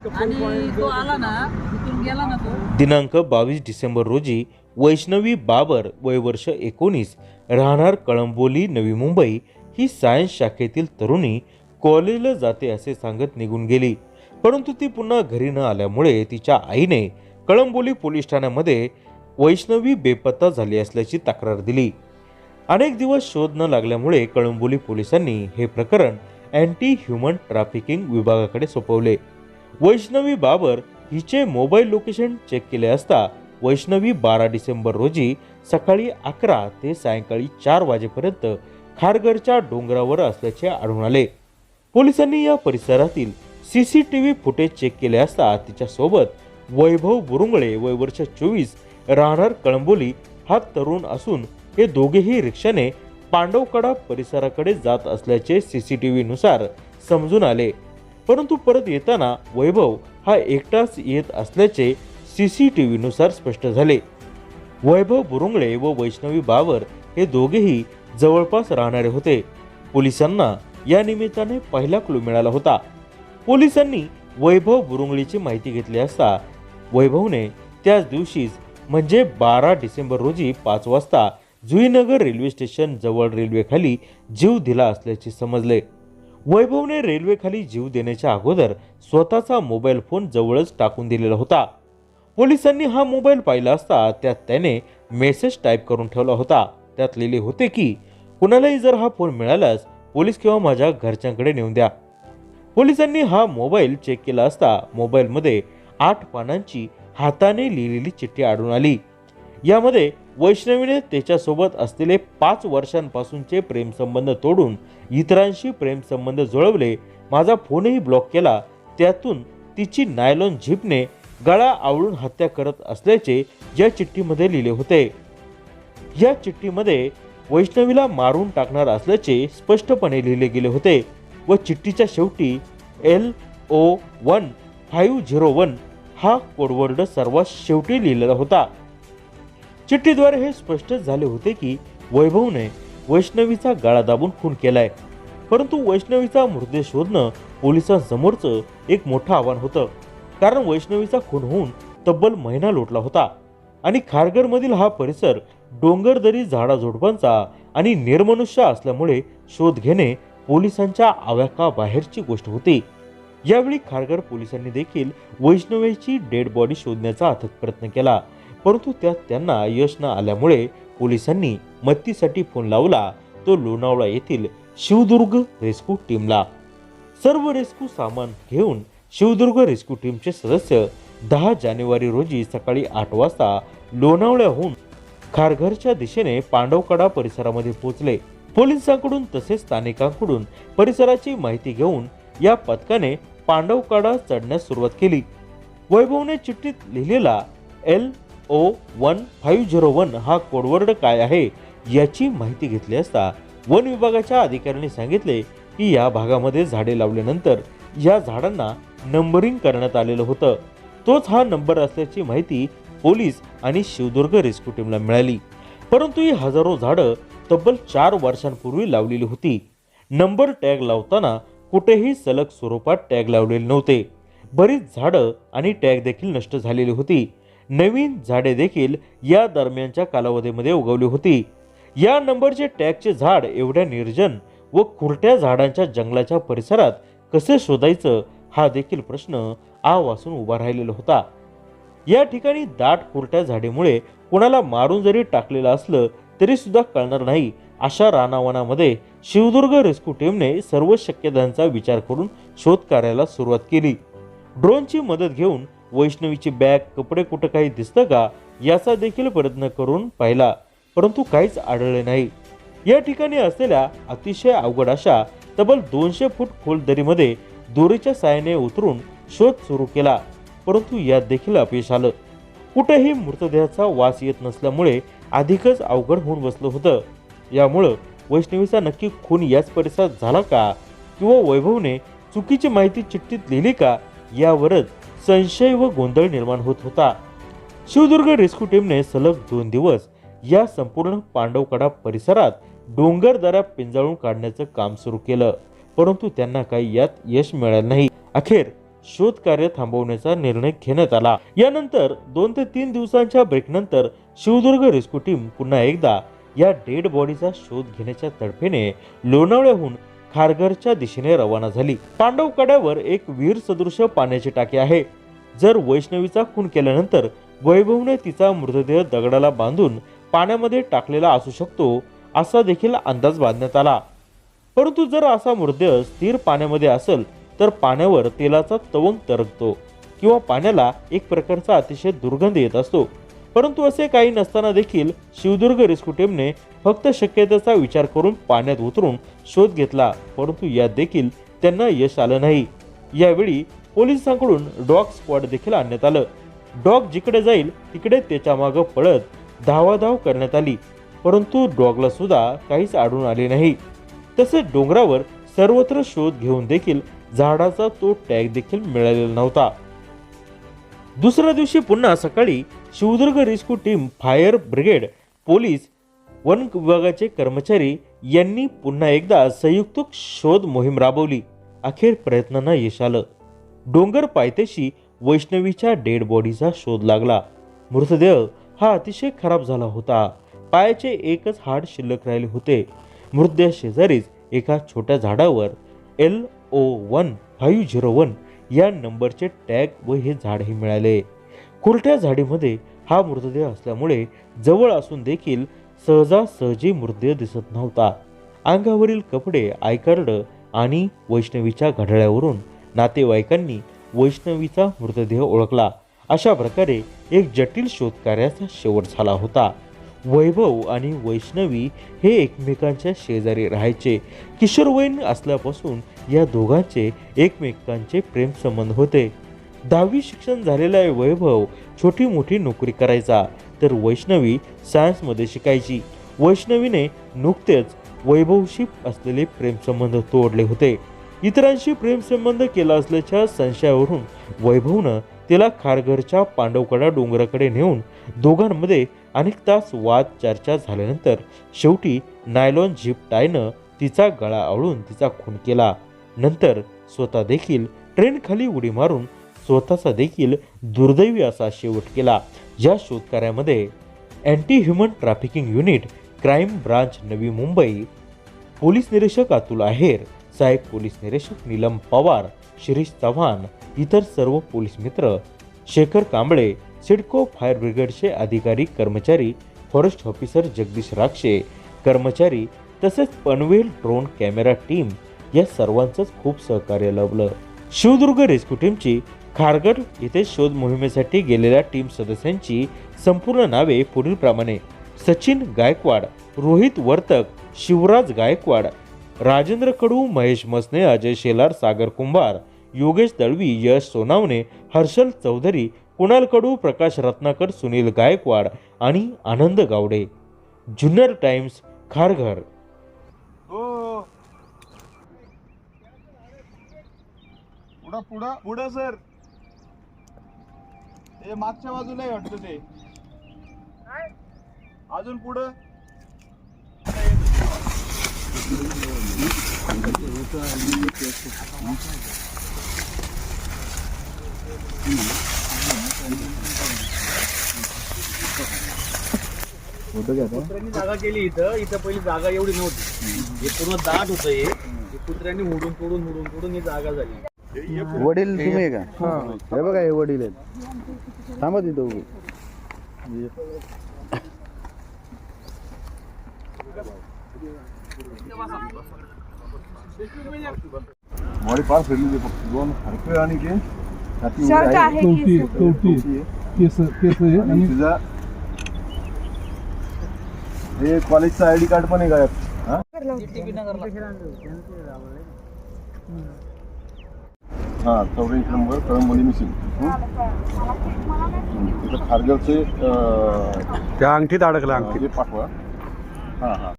आणि तो आला ना तिथून गेला ना तो. दिनांक बावीस डिसेंबर रोजी वैष्णवी बाबर वय वर्ष एकोणीस राहणार कळंबोली नवी मुंबई ही सायन्स शाखेतील तरुणी कॉलेजला जाते असे सांगत निघून गेली. परंतु ती पुन्हा घरी न आल्यामुळे तिच्या आईने कळंबोली पोलीस ठाण्यामध्ये वैष्णवी बेपत्ता झाली असल्याची तक्रार दिली. अनेक दिवस शोध न लागल्यामुळे कळंबोली पोलिसांनी हे प्रकरण अँटी ह्युमन ट्रॅफिकिंग विभागाकडे सोपवले. वैष्णवी बाबर हिचे मोबाईल लोकेशन चेक केले असता वैष्णवी बारा डिसेंबर रोजी सकाळी अकरा ते सायंकाळी चार वाजेपर्यंत खारघरच्या डोंगरावर असल्याचे आढळून आले. पोलिसांनी या परिसरातील C C T V footage check केले असता तिच्यासोबत वैभव बुरुंगळे वय वर्ष चोवीस राहणार कळंबोली हा तरुण असून हे दोघेही रिक्षाने पांडवकडा परिसराकडे जात असल्याचे सी सी टी व्हीनुसार समजून आले. परंतु परत येताना वैभव हा एकटाच येत असल्याचे सी सी टी व्हीनुसार स्पष्ट झाले. वैभव बुरुंगळे व वैष्णवी बावर हे दोघेही जवळपास राहणारे होते. पोलिसांना या निमित्ताने पहिला क्लू मिळाला होता. पोलिसांनी वैभव बुरुंगळीची माहिती घेतली असता वैभवने त्याच दिवशीच म्हणजे बारा डिसेंबर रोजी पाच वाजता जुईनगर रेल्वे स्टेशन जवळ रेल्वेखाली जीव दिला असल्याचे समजले. वैभवने रेल्वेखाली जीव देण्याच्या अगोदर स्वतःचा मोबाईल फोन जवळच टाकून दिलेला होता. पोलिसांनी हा मोबाईल पाहिला असता त्यात त्याने मेसेज टाईप करून ठेवला होता. त्यात लिहिले होते की कुणालाही जर हा फोन मिळालाच पोलीस किंवा माझ्या घरच्यांकडे नेऊन द्या. पोलिसांनी हा मोबाईल चेक केला असता मोबाईलमध्ये आठ पानांची हाताने लिहिलेली चिठ्ठी आढळून आली. यामध्ये वैष्णवीने त्याच्यासोबत असलेले पाच वर्षांपासूनचे प्रेमसंबंध तोडून इतरांशी प्रेमसंबंध जुळवले. माझा फोनही ब्लॉक केला. त्यातून तिची नायलॉन झिपने गळा आवळून हत्या करत असल्याचे या चिठ्ठीमध्ये लिहिले होते. या चिठ्ठीमध्ये वैष्णवीला मारून टाकणार असल्याचे स्पष्टपणे लिहिले गेले होते व चिठ्ठीच्या शेवटी L O one five zero one हा कोडवर्ड सर्वात शेवटी लिहिलेला होता. चिठ्ठीद्वारे हे स्पष्ट झाले होते की वैभवने वैष्णवीचा गाळा दाबून खून केलाय. परंतु वैष्णवीचा मृतदेह शोधणं पोलिसांसमोरचं एक मोठं आव्हान होतं. कारण वैष्णवीचा खून होऊन तब्बल महिना लोटला होता. आणि खारघरमधील हा परिसर डोंगरदरी झाडाझुडपांचा आणि निर्मनुष्य असल्यामुळे शोध घेणे पोलिसांच्या आव्याकाबाहेरची गोष्ट होती. यावेळी खारघर पोलिसांनी देखील वैष्णवीची डेड बॉडी शोधण्याचा अथक प्रयत्न केला. परंतु त्यात त्यांना यश न आल्यामुळे पोलिसांनी मदतीसाठी फोन लावला. तो लोणावळा येथील शिवदुर्ग रेस्क्यू टीमला. सर्व रेस्क्यू सामान घेऊन शिवदुर्ग रेस्क्यू टीमचे सदस्य दहा जानेवारी रोजी सकाळी आठ वाजता लोणावळ्याहून खारघरच्या दिशेने पांडवकडा परिसरामध्ये पोहोचले. पोलिसांकडून तसेच स्थानिकांकडून परिसराची माहिती घेऊन या पथकाने पांडवकडा चढण्यास सुरुवात केली. वैभवने चिठ्ठीत लिहिलेला L. O one five zero one हा कोडवर्ड काय आहे याची माहिती घेतली असता वन विभागाच्या अधिकाऱ्यांनी सांगितले की या भागामध्ये झाडे लावल्यानंतर या झाडांना नंबरिंग करण्यात आलेलं होतं. तोच हा नंबर असल्याची माहिती पोलीस आणि शिवदुर्ग रेस्क्यू टीमला मिळाली. परंतु ही हजारो झाडं तब्बल चार वर्षांपूर्वी लावलेली होती. नंबर टॅग लावताना कुठेही सलग स्वरूपात टॅग लावलेले नव्हते. बरीच झाडं आणि टॅग देखील नष्ट झालेली होती. नवीन झाडे देखील या दरम्यानच्या कालावधीमध्ये उगवली होती. या नंबरचे टॅगचे झाड एवढ्या निर्जन व खुरट्या झाडांच्या जंगलाच्या परिसरात कसे शोधायचं हा देखील प्रश्न आ वासून उभा राहिलेला होता. या ठिकाणी दाट खुरट्या झाडीमुळे कोणाला मारून जरी टाकलेलं असलं तरी सुद्धा कळणार नाही अशा रानावनामध्ये शिवदुर्ग रेस्क्यू टीमने सर्व शक्यतांचा विचार करून शोध कार्याला सुरुवात केली. ड्रोनची मदत घेऊन वैष्णवीची बॅग कपडे कुठं काही दिसतं का याचा देखील प्रयत्न करून पाहिला. परंतु काहीच आढळले नाही. या ठिकाणी असलेल्या अतिशय अवघड अशा तब्बल दोनशे फूट खोल दरीमध्ये दोरीच्या साहाय्याने उतरून शोध सुरू केला. परंतु यात देखील अपयश आलं. कुठेही मृतदेहाचा वास येत नसल्यामुळे अधिकच अवघड होऊन बसलं होतं. यामुळं वैष्णवीचा नक्की खून याच परिसरात झाला का किंवा वैभवने चुकीची माहिती चिठ्ठीत लिहिली का यावरच संशय व गोंधळ निर्माण होत होता. शिवदुर्ग रेस्क्यू टीमने सलग दोन दिवस या संपूर्ण पांडवकडा परिसरात डोंगर दऱ्या पिंजाळून काढण्याचं काम सुरू केलं परंतु त्यांना काही यात यश मिळालं नाही. अखेर शोध कार्य थांबवण्याचा निर्णय घेण्यात आला. यानंतर दोन ते तीन दिवसांच्या ब्रेकनंतर शिवदुर्ग रेस्क्यू टीम पुन्हा एकदा या डेड बॉडीचा शोध घेण्याच्या तडफेने लोणावळ्याहून खारघरच्या दिशेने रवाना झाली. पांडव कड्यावर एक वीर सदृश पाण्याची टाकी आहे. जर वैष्णवीचा खून केल्यानंतर वैभवने तिचा मृतदेह दगडाला बांधून पाण्यामध्ये टाकलेला असू शकतो असा देखील अंदाज बांधण्यात आला. परंतु जर असा मृतदेह स्थिर पाण्यामध्ये असेल तर पाण्यावर तेलाचा तवंग तरंगतो किंवा पाण्याला एक प्रकारचा अतिशय दुर्गंध येत असतो. परंतु असे काही नसताना देखील शिवदुर्ग रेस्क्यू टीमने फक्त शक्यतेचा विचार करून पाण्यात उतरून शोध घेतला परंतु यात देखील त्यांना यश आलं नाही. यावेळी पोलिसांकडून डॉग स्क्वॉड देखील आणण्यात आलं. डॉग जिकडे जाईल तिकडे त्याच्या मागं पळत धावाधाव करण्यात आली. परंतु डॉगला सुद्धा काहीच आढळून आले नाही. तसेच डोंगरावर सर्वत्र शोध घेऊन देखील झाडाचा तो टॅग देखील मिळालेला नव्हता. दुसऱ्या दिवशी पुन्हा सकाळी Shivdurg rescue team fire brigade police one विभागाचे कर्मचारी यांनी पुन्हा एकदा संयुक्त शोध मोहीम राबवली. अखेर प्रयत्नांना यश आलं. डोंगर पायथ्याशी वैष्णवीच्या डेड बॉडीचा शोध लागला. मृतदेह हा अतिशय खराब झाला होता. पायाचे एकच हाड शिल्लक राहिले होते. मृतदेह शेजारीच एका छोट्या झाडावर L O one five zero one या नंबरचे टॅग व हे झाडही मिळाले. खुरट्या झाडीमध्ये हा मृतदेह असल्यामुळे जवळ असून देखील सहजासहजी मृतदेह दिसत नव्हता. अंगावरील कपडे आयकार्ड आणि वैष्णवीच्या घड्याळ्यावरून नातेवाईकांनी वैष्णवीचा मृतदेह ओळखला. अशा प्रकारे एक जटिल शोधकार्याचा शेवट झाला होता. वैभव आणि वैष्णवी हे एकमेकांच्या शेजारी राहायचे. किशोरवयीन असल्यापासून या दोघांचे एकमेकांचे प्रेमसंबंध होते. दहावी शिक्षण झालेला वैभव छोटी मोठी नोकरी करायचा तर वैष्णवी सायन्समध्ये शिकायची. वैष्णवीने नुकतेच वैभवशी असलेले प्रेमसंबंध तोडले होते. इतरांशी प्रेमसंबंध केला असल्याच्या संशयावरून वैभवनं तिला खारघरच्या पांडवकडा डोंगराकडे नेऊन दोघांमध्ये अनेक तास वाद चर्चा झाल्यानंतर शेवटी नायलॉन झिप टायनं तिचा गळा आवळून तिचा खून केला. नंतर स्वतः देखील ट्रेनखाली उडी मारून स्वतःचा देखील दुर्दैवी असा शेवट केला. या शोधकार्यामध्ये anti human trafficking unit crime branch Navi Mumbai police निरीक्षक अतुल आहेर सहाय्यक पोलीस निरीक्षक नीलम पवार शिरीष चव्हाण इतर सर्व पोलीस मित्र शेखर कांबळे सिडको फायर ब्रिगेडचे अधिकारी कर्मचारी फॉरेस्ट ऑफिसर जगदीश राक्षे कर्मचारी तसेच पनवेल ड्रोन कॅमेरा टीम या सर्वांचंच खूप सहकार्य लाभलं. शिवदुर्ग रेस्क्यू टीमची खारगड येथे शोध मोहिमेसाठी गेलेल्या टीम सदस्यांची संपूर्ण नावे पुढीलप्रमाणे. सचिन गायकवाड रोहित वर्तक शिवराज गायकवाड राजेंद्र कडू महेश मसने अजय शेलार सागर कुंभार योगेश दळवी यश सोनावणे हर्षल चौधरी कुणाल कडू प्रकाश रत्नाकर सुनील गायकवाड आणि आनंद गावडे. जुन्नर टाइम्स खारघर. हो. पुढं पुढं. पुढं सर. ते मागच्या बाजूला वाटतं ते. अजून पुढं. कुत्र्यांनी जागा केली इथं. इथं पहिली जागा एवढी नव्हती. हे पूर्ण दाट होतं हे. हे कुत्र्यांनी हुडून तोडून हुडून तोडून ही जागा झाली. वडील तुम्ही आहे का? हे. बघा हे वडील आहेत. थांबा तिथं उभे. मॉडी पार फिरली फक्त दोन हरपे आणि ते शर्ट आहे. की. केस. केस आहे. आणि आणि तुझा हे कॉलेजचं आय डी कार्ड पण आहे गायब. हा? चौऱ्याऐंशी नंबर कळंबोली मिसिंग तिथं खारघरचे अं, त्या अंगठीत अडकला अंगठीत. हे पाठवा. हा हा.